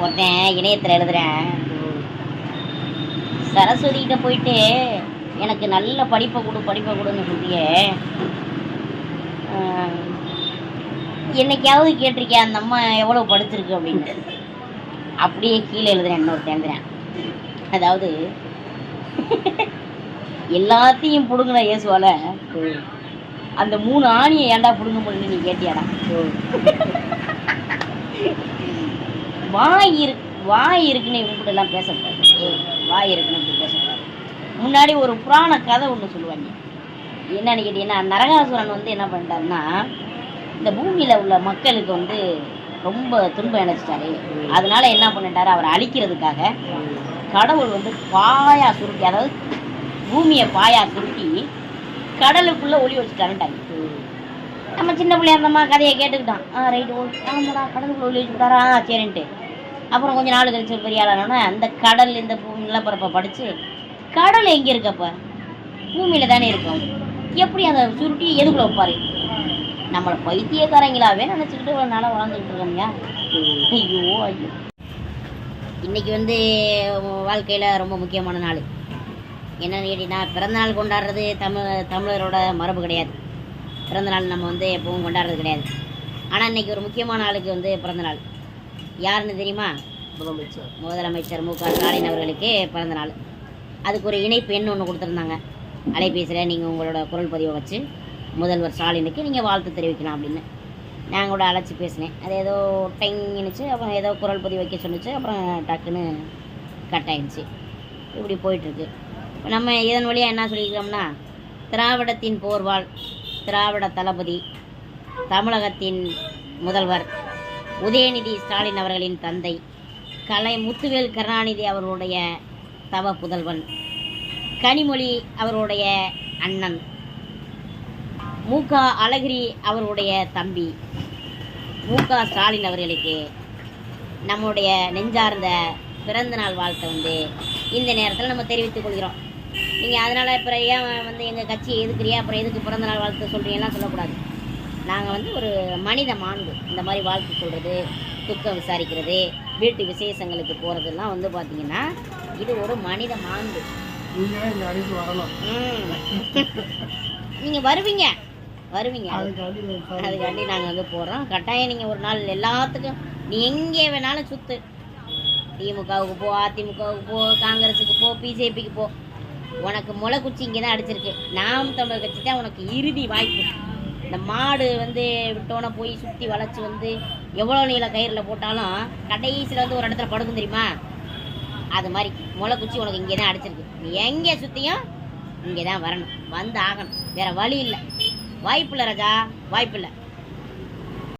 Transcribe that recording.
ஒருத்தன் இணையத்தில் எழுதுறேன். சரஸ்வதிகிட்ட போயிட்டு எனக்கு நல்ல படிப்பை கொடு படிப்பை கொடுன்னு சொல்லியே என்னைக்காவது கேட்டிருக்கியா அந்த அம்மா எவ்வளோ படிச்சிருக்கு அப்படின்ட்டு. அப்படியே கீழே எழுதுறேன் இன்னொருத்தன் எழுதுறேன். அதாவது எல்லாத்தையும் பிடுங்கின இயேசுவால அந்த மூணு ஆணியை ஏன்டா பிடுங்க முடியும்னு நீ கேட்டியாடா? வாய் இரு வாய் இருக்குன்னு இவங்க எல்லாம் பேசக்கூடாது. வாய் இருக்குன்னு இப்படி பேசக்கூடாது. முன்னாடி ஒரு புராண கதை ஒன்று சொல்லுவாங்க. என்னன்னு கேட்டீங்கன்னா நரகாசுரன் வந்து என்ன பண்ணிட்டாருன்னா இந்த பூமியில் உள்ள மக்களுக்கு வந்து ரொம்ப துன்பம் இணைச்சிட்டாரு அதனால என்ன பண்ணிட்டாரு? அவரை அழிக்கிறதுக்காக கடவுள் வந்து பாயா சுருட்டி அதாவது பூமியை பாயா சுருட்டி கடலுக்குள்ளே ஒளி வச்சுட்டாருட்டாங்க நம்ம சின்ன பிள்ளையா இருந்தோமா கதையை கேட்டுக்கிட்டான் ஆ ரைட்டு ஆமாடா கடலுக்குள்ள ஒளி வச்சுட்டாரா சரின்ட்டு. அப்புறம் கொஞ்சம் நாள் கழிச்சு பெரிய ஆளானோன்னா அந்த கடல் இந்த பூமி நிலப்பரப்பை படிச்சு கடல் எங்க இருக்கப்ப? பூமியில தானே இருக்கும். எப்படி அந்த சுருட்டி எதுக்குள்ள வைப்பாரு? நம்மளை பைத்தியக்காரங்களாவே நினச்சிக்கிட்டு ஒரு நாளாக வளர்ந்துக்கிட்டு இருக்கோம்யா ஐயோ. ஐயோ இன்னைக்கு வந்து வாழ்க்கையில் ரொம்ப முக்கியமான நாள். என்னன்னு கேட்டிங்கன்னா பிறந்தநாள் கொண்டாடுறது தமிழ் தமிழரோட மரபு கிடையாது. பிறந்தநாள் நம்ம வந்து எப்பவும் கொண்டாடுறது கிடையாது. ஆனால் இன்னைக்கு ஒரு முக்கியமான நாளுக்கு வந்து பிறந்தநாள். யாருன்னு தெரியுமா? முதலமைச்சர். மு க ஸ்டாலின் அவர்களுக்கு பிறந்தநாள் அதுக்கு ஒரு இணைப்பு எண் ஒன்று கொடுத்துருந்தாங்க. அலைபேசியில் நீங்கள் உங்களோட குரல் பதிவை வச்சு முதல்வர் ஸ்டாலினுக்கு நீங்கள் வாழ்த்து தெரிவிக்கலாம் அப்படின்னு. நான் கூட அழைச்சி பேசினேன். அது ஏதோ டைங்கினுச்சு அப்புறம் ஏதோ குரல் பதிவு வைக்க சொன்னுச்சு அப்புறம் டக்குன்னு கட் ஆயிடுச்சு. இப்படி போயிட்டுருக்கு. இப்போ நம்ம இதன் வழியாக என்ன சொல்லிக்கிறோம்னா திராவிடத்தின் போர்வாள் திராவிட தளபதி தமிழகத்தின் முதல்வர் உதயநிதி ஸ்டாலின் அவர்களின் தந்தை கலை முத்துவேல் கருணாநிதி அவர்களுடைய தவ புதல்வன் கனிமொழி அவருடைய அண்ணன் மூகா அழகிரி அவருடைய தம்பி மூகா ஸ்டாலின் அவர்களுக்கு நம்முடைய நெஞ்சார்ந்த பிறந்த நாள் வாழ்த்தை வந்து இந்த நேரத்தில் நம்ம தெரிவித்துக் கொள்கிறோம். நீங்கள் அதனால் அப்புறம் ஏன் வந்து எங்கள் கட்சி எதுக்குறியா? அப்புறம் எதுக்கு பிறந்த நாள் வாழ்த்து சொல்கிறீங்கலாம் சொல்லக்கூடாது. நாங்கள் வந்து ஒரு மனித மாண்பு. இந்த மாதிரி வாழ்த்து சொல்கிறது துக்கம் விசாரிக்கிறது வீட்டு விசேஷங்களுக்கு போகிறதெல்லாம் வந்து பார்த்தீங்கன்னா இது ஒரு மனித மாண்பு. நீங்கள் வருவீங்க. வருவீங்க. அதுக்காண்டி நாங்கள் வந்து போடுறோம் கட்டாயம் நீங்கள் ஒரு நாள் எல்லாத்துக்கும் நீ எங்கே வேணாலும் சுத்து. திமுகவுக்கு போ அதிமுகவுக்கு போ காங்கிரஸுக்கு போ பிஜேபிக்கு போ. உனக்கு முளைக்குச்சி இங்கே தான் அடிச்சிருக்கு. நாம் தமிழர் கட்சி தான் உனக்கு இறுதி வாய்ப்பு. இந்த மாடு வந்து விட்டோன்னே போய் சுற்றி வளைச்சி வந்து எவ்வளோ நீள கயிறில் போட்டாலும் கடைசியில் வந்து ஒரு இடத்துல படுக்கும் தெரியுமா? அது மாதிரி. முளைக்குச்சி உனக்கு இங்கே தான் அடிச்சிருக்கு. நீ எங்கே சுற்றியும் இங்கே தான் வரணும். வந்து ஆகணும். வேறு வழி இல்லை. வாய்ப்பு இல்லை ராஜா. வாய்ப்பு இல்லை.